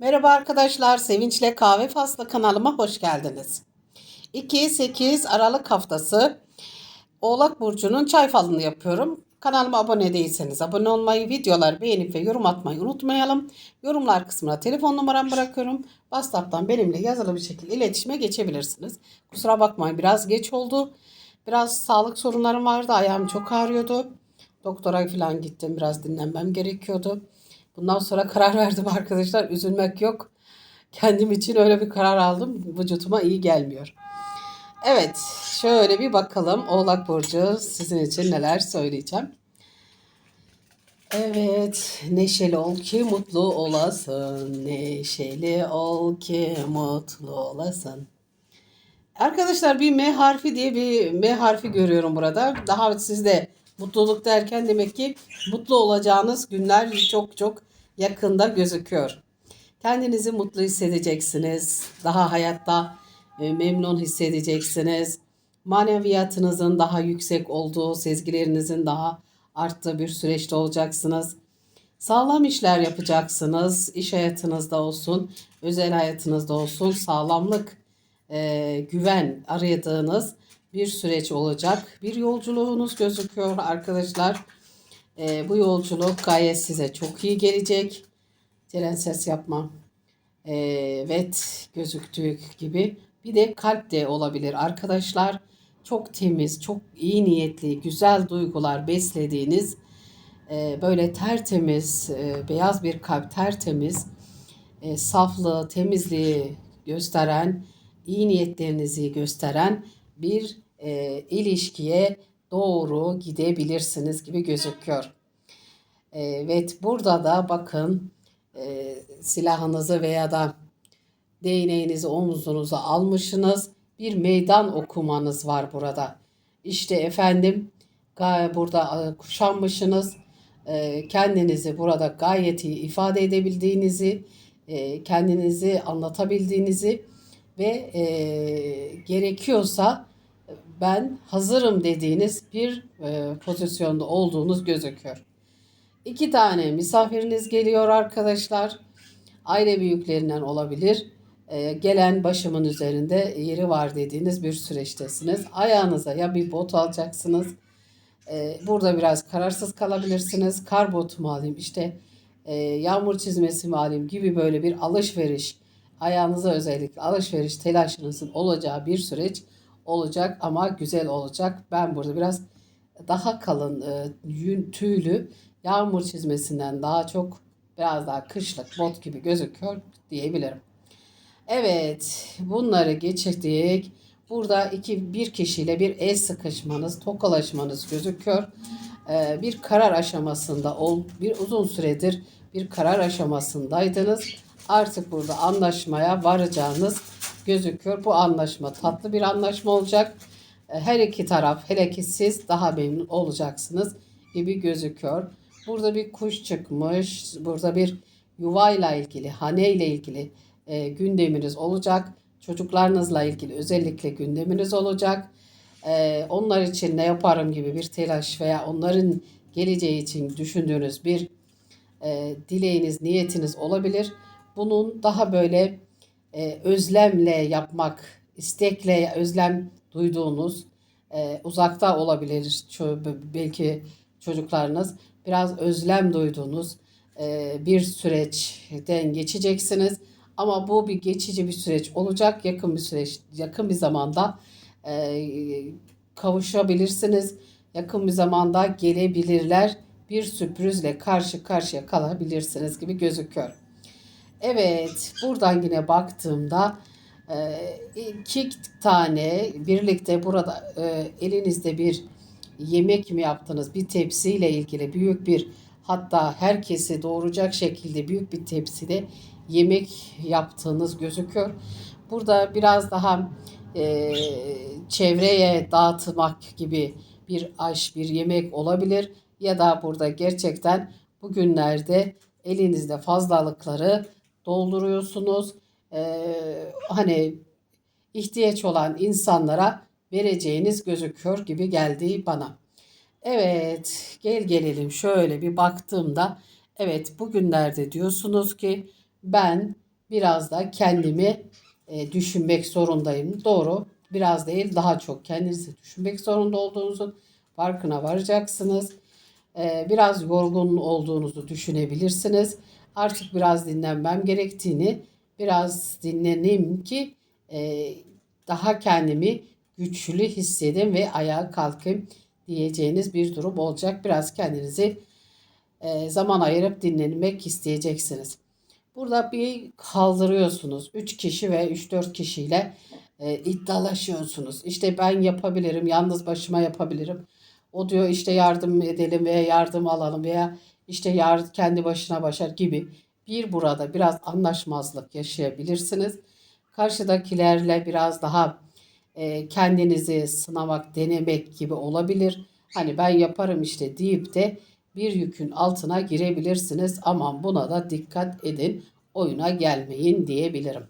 Merhaba arkadaşlar, Sevinçle Kahve Faslı kanalıma hoş geldiniz. 2-8 Aralık haftası Oğlak Burcu'nun çay falını yapıyorum. Kanalıma abone değilseniz abone olmayı, videoları beğenip ve yorum atmayı unutmayalım. Yorumlar kısmına telefon numaramı bırakıyorum. WhatsApp'tan benimle yazılı bir şekilde iletişime geçebilirsiniz. Kusura bakmayın biraz geç oldu. Biraz sağlık sorunlarım vardı, ayağım çok ağrıyordu. Doktora falan gittim, biraz dinlenmem gerekiyordu. Bundan sonra karar verdim arkadaşlar. Üzülmek yok. Kendim için öyle bir karar aldım. Vücutuma iyi gelmiyor. Evet, şöyle bir bakalım Oğlak Burcu sizin için neler söyleyeceğim. Evet, neşeli ol ki mutlu olasın. Neşeli ol ki mutlu olasın. Arkadaşlar bir M harfi diye bir M harfi görüyorum burada. Daha sizde mutluluk derken demek ki mutlu olacağınız günler çok çok yakında gözüküyor. Kendinizi mutlu hissedeceksiniz. Daha hayatta e, memnun hissedeceksiniz. Maneviyatınızın daha yüksek olduğu, sezgilerinizin daha arttığı bir süreçte olacaksınız. Sağlam işler yapacaksınız. İş hayatınızda olsun, özel hayatınızda olsun sağlamlık, e, güven aradığınız bir süreç olacak. Bir yolculuğunuz gözüküyor arkadaşlar. E, bu yolculuk gayet size çok iyi gelecek. Tren ses yapmam. E, evet gözüktüğü gibi. Bir de kalp de olabilir arkadaşlar. Çok temiz, çok iyi niyetli, güzel duygular beslediğiniz e, böyle tertemiz, e, beyaz bir kalp tertemiz, e, saflığı, temizliği gösteren, iyi niyetlerinizi gösteren bir e, ilişkiye doğru gidebilirsiniz gibi gözüküyor. Evet burada da bakın e, silahınızı veya da değneğinizi omuzunuza almışsınız. Bir meydan okumanız var burada. İşte efendim burada e, kuşanmışsınız. E, kendinizi burada gayet iyi ifade edebildiğinizi, e, kendinizi anlatabildiğinizi ve e, gerekiyorsa ben hazırım dediğiniz bir e, pozisyonda olduğunuz gözüküyor. İki tane misafiriniz geliyor arkadaşlar. Aile büyüklerinden olabilir. Ee, gelen başımın üzerinde yeri var dediğiniz bir süreçtesiniz. Ayağınıza ya bir bot alacaksınız. Ee, burada biraz kararsız kalabilirsiniz. Kar botu mu alayım işte e, yağmur çizmesi mi alayım gibi böyle bir alışveriş ayağınıza özellikle alışveriş telaşınızın olacağı bir süreç olacak ama güzel olacak. Ben burada biraz daha kalın e, yün tüylü yağmur çizmesinden daha çok biraz daha kışlık bot gibi gözüküyor diyebilirim. Evet, bunları geçirdik. Burada iki bir kişiyle bir el sıkışmanız, tokalaşmanız gözüküyor. Ee, bir karar aşamasında ol, bir uzun süredir bir karar aşamasındaydınız. Artık burada anlaşmaya varacağınız gözüküyor. Bu anlaşma tatlı bir anlaşma olacak. Ee, Her iki taraf hele ki siz daha memnun olacaksınız gibi gözüküyor. Burada bir kuş çıkmış. Burada bir yuvayla ilgili, haneyle ilgili e, gündeminiz olacak. Çocuklarınızla ilgili özellikle gündeminiz olacak. E, onlar için ne yaparım gibi bir telaş veya onların geleceği için düşündüğünüz bir e, dileğiniz, niyetiniz olabilir. Bunun daha böyle e, özlemle yapmak, istekle özlem duyduğunuz, e, uzakta olabilir belki çocuklarınız, biraz özlem duyduğunuz e, bir süreçten geçeceksiniz. Ama bu bir geçici bir süreç olacak. Yakın bir süreç, yakın bir zamanda e, kavuşabilirsiniz. Yakın bir zamanda gelebilirler. Bir sürprizle karşı karşıya kalabilirsiniz gibi gözüküyor. Evet, buradan yine baktığımda e, iki tane birlikte burada e, elinizde bir yemek mi yaptınız? Bir tepsiyle ilgili büyük bir hatta herkesi doğuracak şekilde büyük bir tepside yemek yaptığınız gözüküyor. Burada biraz daha e, çevreye dağıtmak gibi bir aş, bir yemek olabilir. Ya da burada gerçekten bugünlerde elinizde fazlalıkları dolduruyorsunuz. E, hani ihtiyaç olan insanlara vereceğiniz gözüküyor gibi geldi bana. Evet, gel gelelim şöyle bir baktığımda evet bugünlerde diyorsunuz ki ben biraz da kendimi e, düşünmek zorundayım. Doğru. Biraz değil daha çok kendinizi düşünmek zorunda olduğunuzun farkına varacaksınız. E, biraz yorgun olduğunuzu düşünebilirsiniz. Artık biraz dinlenmem gerektiğini, biraz dinleneyim ki e, daha kendimi güçlü hissedin ve ayağa kalkayım diyeceğiniz bir durum olacak. Biraz kendinizi e, zaman ayırıp dinlenmek isteyeceksiniz. Burada bir kaldırıyorsunuz. 3 kişi ve 3-4 kişiyle e, iddialaşıyorsunuz. İşte ben yapabilirim, yalnız başıma yapabilirim. O diyor işte yardım edelim veya yardım alalım veya işte yar, kendi başına başar gibi bir burada biraz anlaşmazlık yaşayabilirsiniz. Karşıdakilerle biraz daha e, kendinizi sınamak, denemek gibi olabilir. Hani ben yaparım işte deyip de bir yükün altına girebilirsiniz. Aman buna da dikkat edin. Oyuna gelmeyin diyebilirim.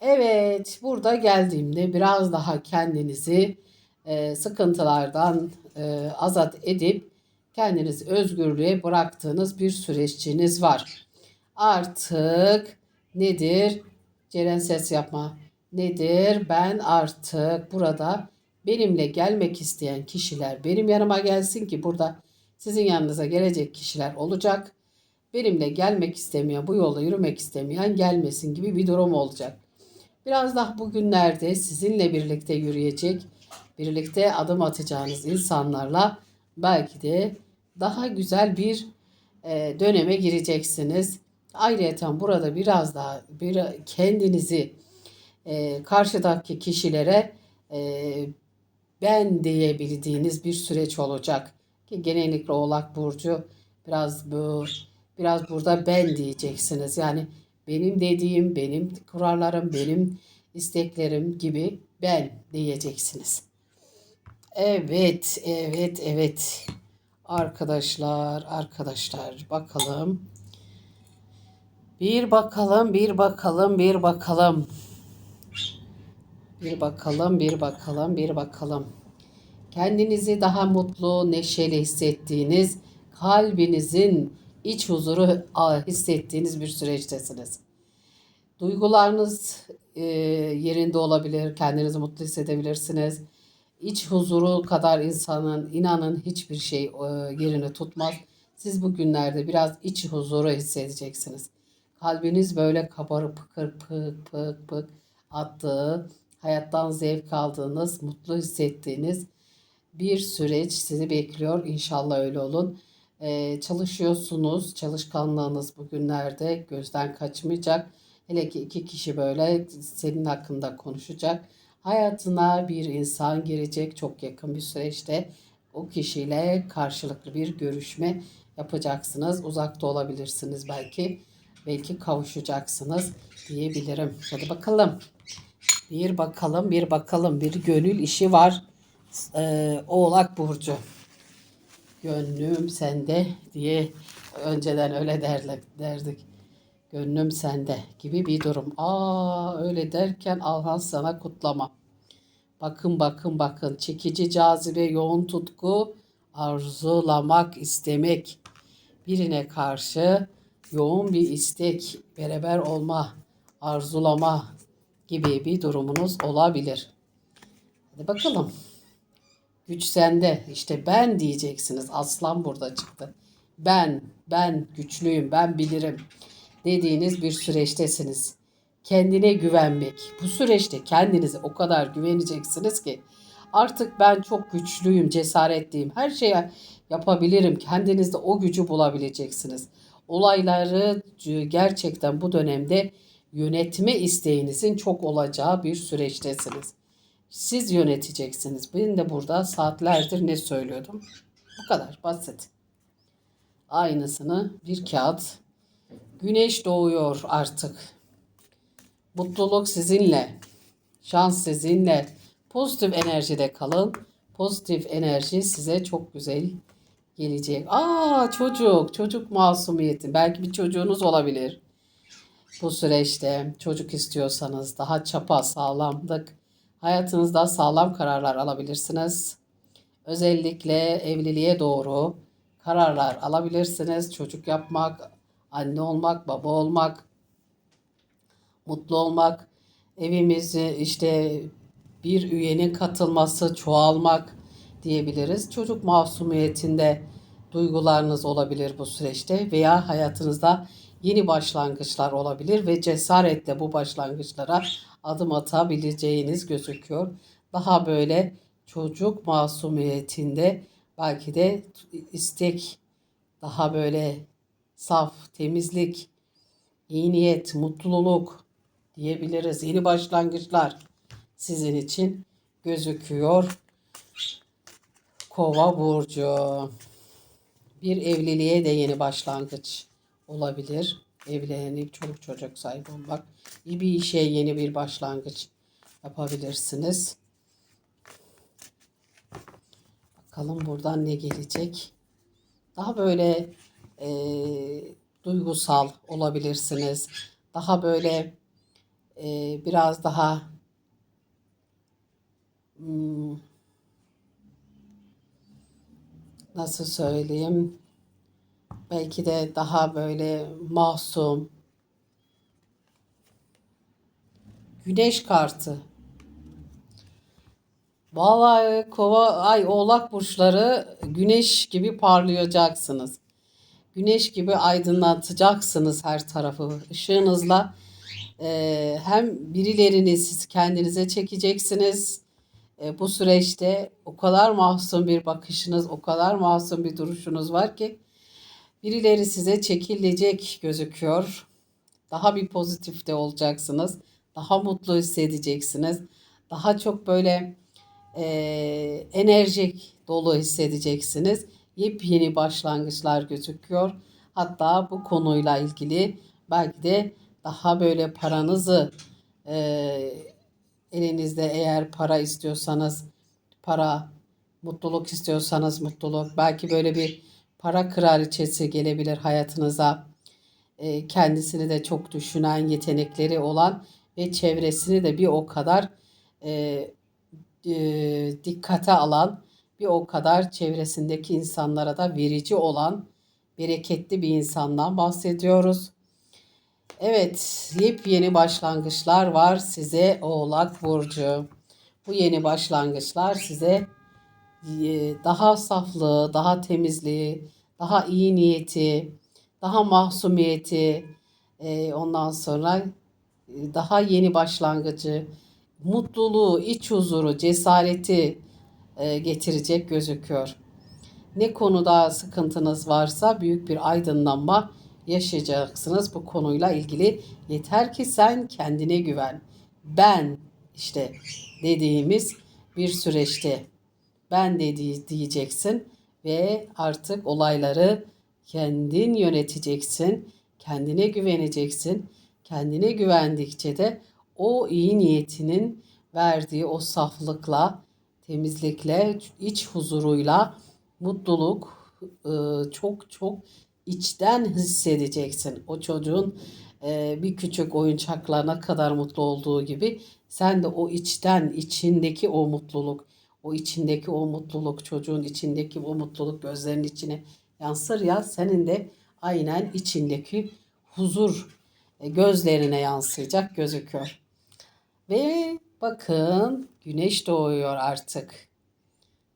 Evet, burada geldiğimde biraz daha kendinizi e, sıkıntılardan e, azat edip kendinizi özgürlüğe bıraktığınız bir süreççiniz var. Artık nedir? Ceren ses yapma. Nedir? Ben artık burada benimle gelmek isteyen kişiler benim yanıma gelsin ki burada sizin yanınıza gelecek kişiler olacak. Benimle gelmek istemeyen, bu yolda yürümek istemeyen gelmesin gibi bir durum olacak. Biraz daha bugünlerde sizinle birlikte yürüyecek, birlikte adım atacağınız insanlarla belki de daha güzel bir e, döneme gireceksiniz. Ayrıca burada biraz daha bir kendinizi e, karşıdaki kişilere e, ben diyebildiğiniz bir süreç olacak. Ki genellikle Oğlak Burcu biraz bu biraz burada ben diyeceksiniz. Yani benim dediğim, benim kurallarım, benim isteklerim gibi ben diyeceksiniz. Evet, evet, evet. Arkadaşlar, arkadaşlar bakalım. Bir bakalım, bir bakalım, bir bakalım. Bir bakalım, bir bakalım, bir bakalım. Kendinizi daha mutlu, neşeli hissettiğiniz, kalbinizin iç huzuru hissettiğiniz bir süreçtesiniz. Duygularınız e, yerinde olabilir, kendinizi mutlu hissedebilirsiniz. İç huzuru kadar insanın inanın hiçbir şey e, yerini tutmaz. Siz bugünlerde biraz iç huzuru hissedeceksiniz. Kalbiniz böyle kabarıp pıkır pık pık pık attığı, hayattan zevk aldığınız, mutlu hissettiğiniz bir süreç sizi bekliyor. İnşallah öyle olun. Ee, çalışıyorsunuz. Çalışkanlığınız bugünlerde gözden kaçmayacak. Hele ki iki kişi böyle senin hakkında konuşacak. Hayatına bir insan girecek çok yakın bir süreçte. O kişiyle karşılıklı bir görüşme yapacaksınız. Uzakta olabilirsiniz belki. Belki kavuşacaksınız diyebilirim. Hadi bakalım. Bir bakalım, bir bakalım. Bir gönül işi var. Ee, Oğlak Burcu. Gönlüm sende diye önceden öyle derler, derdik. Gönlüm sende gibi bir durum. Aa öyle derken Alhan sana kutlama. Bakın bakın bakın çekici cazibe yoğun tutku arzulamak istemek birine karşı yoğun bir istek beraber olma arzulama gibi bir durumunuz olabilir. Hadi bakalım. Güç sende. İşte ben diyeceksiniz. Aslan burada çıktı. Ben, ben güçlüyüm, ben bilirim dediğiniz bir süreçtesiniz. Kendine güvenmek. Bu süreçte kendinize o kadar güveneceksiniz ki artık ben çok güçlüyüm, cesaretliyim, her şeye yapabilirim. Kendinizde o gücü bulabileceksiniz. Olayları gerçekten bu dönemde yönetme isteğinizin çok olacağı bir süreçtesiniz. Siz yöneteceksiniz. Ben de burada saatlerdir ne söylüyordum? Bu kadar basit. Aynısını bir kağıt. Güneş doğuyor artık. Mutluluk sizinle. Şans sizinle. Pozitif enerjide kalın. Pozitif enerji size çok güzel gelecek. Aa çocuk, çocuk masumiyeti. Belki bir çocuğunuz olabilir. Bu süreçte çocuk istiyorsanız daha çapa, sağlamlık, hayatınızda sağlam kararlar alabilirsiniz. Özellikle evliliğe doğru kararlar alabilirsiniz. Çocuk yapmak, anne olmak, baba olmak, mutlu olmak, evimizi işte bir üyenin katılması, çoğalmak diyebiliriz. Çocuk masumiyetinde duygularınız olabilir bu süreçte veya hayatınızda yeni başlangıçlar olabilir ve cesaretle bu başlangıçlara adım atabileceğiniz gözüküyor. Daha böyle çocuk masumiyetinde belki de istek daha böyle saf, temizlik, iyi niyet, mutluluk diyebiliriz. Yeni başlangıçlar sizin için gözüküyor. Kova burcu. Bir evliliğe de yeni başlangıç olabilir. Evlenip çoluk çocuk sahibi olmak. Bir işe yeni bir başlangıç yapabilirsiniz. Bakalım buradan ne gelecek. Daha böyle e, duygusal olabilirsiniz. Daha böyle e, biraz daha hmm, nasıl söyleyeyim belki de daha böyle masum güneş kartı Vallahi kova ay oğlak burçları güneş gibi parlayacaksınız. Güneş gibi aydınlatacaksınız her tarafı ışığınızla. Ee, hem birilerini siz kendinize çekeceksiniz. Ee, bu süreçte o kadar masum bir bakışınız, o kadar masum bir duruşunuz var ki birileri size çekilecek gözüküyor. Daha bir pozitif de olacaksınız. Daha mutlu hissedeceksiniz. Daha çok böyle e, enerjik dolu hissedeceksiniz. Yepyeni başlangıçlar gözüküyor. Hatta bu konuyla ilgili belki de daha böyle paranızı e, elinizde eğer para istiyorsanız para, mutluluk istiyorsanız mutluluk, belki böyle bir para kraliçesi gelebilir hayatınıza. E, kendisini de çok düşünen, yetenekleri olan ve çevresini de bir o kadar e, e, dikkate alan, bir o kadar çevresindeki insanlara da verici olan bereketli bir insandan bahsediyoruz. Evet, yepyeni başlangıçlar var size Oğlak Burcu. Bu yeni başlangıçlar size e, daha saflığı, daha temizliği, daha iyi niyeti, daha mahsumiyeti, e, ondan sonra e, daha yeni başlangıcı, mutluluğu, iç huzuru, cesareti getirecek gözüküyor. Ne konuda sıkıntınız varsa büyük bir aydınlanma yaşayacaksınız bu konuyla ilgili. Yeter ki sen kendine güven. Ben işte dediğimiz bir süreçte ben de diyeceksin ve artık olayları kendin yöneteceksin. Kendine güveneceksin. Kendine güvendikçe de o iyi niyetinin verdiği o saflıkla, temizlikle, iç huzuruyla mutluluk ıı, çok çok içten hissedeceksin. O çocuğun e, bir küçük oyuncaklarına kadar mutlu olduğu gibi sen de o içten, içindeki o mutluluk, o içindeki o mutluluk, çocuğun içindeki o mutluluk gözlerinin içine yansır ya senin de aynen içindeki huzur e, gözlerine yansıyacak gözüküyor. Ve bakın güneş doğuyor artık.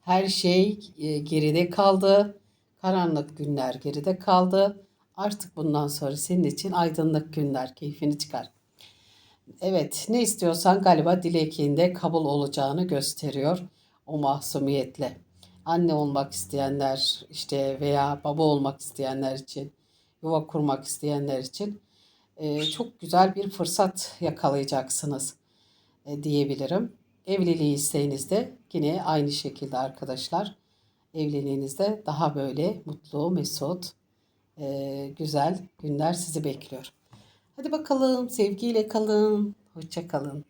Her şey e, geride kaldı. Karanlık günler geride kaldı. Artık bundan sonra senin için aydınlık günler. Keyfini çıkar. Evet ne istiyorsan galiba dilekinde kabul olacağını gösteriyor o mahsumiyetle. Anne olmak isteyenler işte veya baba olmak isteyenler için, yuva kurmak isteyenler için e, çok güzel bir fırsat yakalayacaksınız e, diyebilirim. Evliliği isteğinizde yine aynı şekilde arkadaşlar evliliğinizde daha böyle mutlu, mesut, e, güzel günler sizi bekliyor. Hadi bakalım sevgiyle kalın. Hoşça kalın.